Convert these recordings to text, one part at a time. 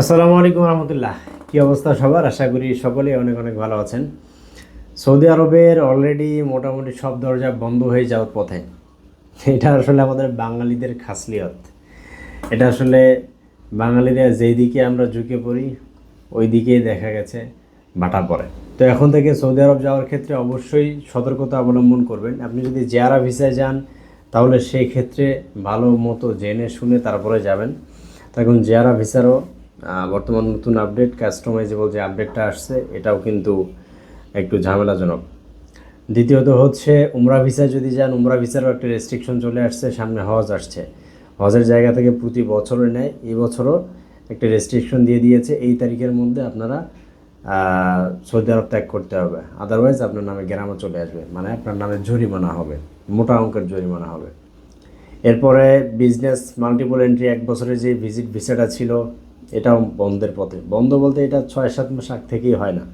আসসালামু আলাইকুম রহমতুল্লাহ। কী অবস্থা সবার? আশা করি সকলেই অনেক অনেক ভালো আছেন। সৌদি আরবের অলরেডি মোটামুটি সব দরজা বন্ধ হয়ে যাওয়ার পথে। এটা আসলে আমাদের বাঙালিদের খাসলিয়ত। এটা আসলে বাঙালিরা যেই দিকে আমরা ঝুঁকে পড়ি ওই দিকেই দেখা গেছে বাটা পড়ে। তো এখন থেকে সৌদি আরব যাওয়ার ক্ষেত্রে অবশ্যই সতর্কতা অবলম্বন করবেন। আপনি যদি জেয়ারা ভিসায় যান, তাহলে সেই ক্ষেত্রে ভালো মতো জেনে শুনে তারপরে যাবেন। তখন জেয়ারা ভিসারও বর্তমান নতুন আপডেট কাস্টমাইজেবল যে আপডেটটা আসছে, এটাও কিন্তু একটু ঝামেলাজনক। দ্বিতীয়ত হচ্ছে, উমরা ভিসায় যদি যান, উমরা ভিসারও একটা রেস্ট্রিকশন চলে আসছে, সামনে হজ আসছে। হজের জায়গা থেকে প্রতি বছরের নেয়, এই বছরও একটা রেস্ট্রিকশন দিয়ে দিয়েছে। এই তারিখের মধ্যে আপনারা সৌদি আরব ত্যাগ করতে হবে। আদারওয়াইজ আপনার নামে গ্রামে চলে আসবে। মানে আপনার নামে জরিমানা হবে, মোটা অঙ্কের জরিমানা হবে। এরপরে বিজনেস মাল্টিপল এন্ট্রি এক বছরের যে ভিজিট ভিসাটা ছিল এটাও বন্ধের পথে। বন্ধ বলতে এটা ছয়, সাত মাস আগ থেকেই হয় না।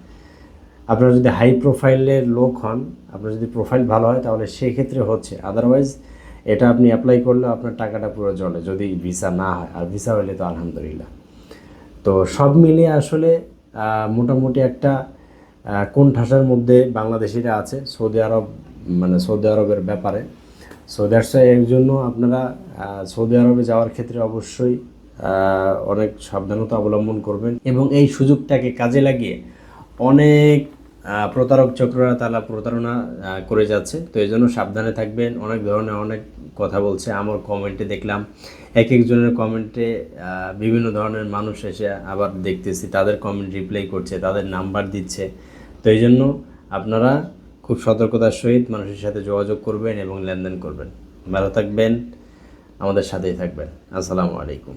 আপনার যদি হাই প্রোফাইলের লোক হন, আপনার যদি প্রোফাইল ভালো হয়, তাহলে সেই ক্ষেত্রে হচ্ছে। আদারওয়াইজ এটা আপনি অ্যাপ্লাই করলে আপনার টাকাটা পুরো জলে, যদি ভিসা না হয়। আর ভিসা হলে তো আলহামদুলিল্লাহ। তো সব মিলিয়ে আসলে মোটামুটি একটা কোন ঠাসার মধ্যে বাংলাদেশিরা আছে, সৌদি আরব মানে সৌদি আরবের ব্যাপারে। সো দ্যাটস এর জন্য আপনারা সৌদি আরবে যাওয়ার ক্ষেত্রে অবশ্যই অনেক সাবধানতা অবলম্বন করবেন এবং এই সুযোগটাকে কাজে লাগিয়ে অনেক প্রতারক চক্ররা তারা প্রতারণা করে যাচ্ছে। তো এই জন্য সাবধানে থাকবেন। অনেক ধরনের অনেক কথা বলছে। আমার কমেন্টে দেখলাম, এক একজনের কমেন্টে বিভিন্ন ধরনের মানুষ এসে আবার দেখতেছি। তাদের কমেন্ট রিপ্লাই করছে, তাদের নাম্বার দিচ্ছে। তো এই জন্য আপনারা খুব সতর্কতার সহিত মানুষের সাথে যোগাযোগ করবেন এবং লেনদেন করবেন। ভালো থাকবেন, আমাদের সাথেই থাকবেন। আসসালামু আলাইকুম।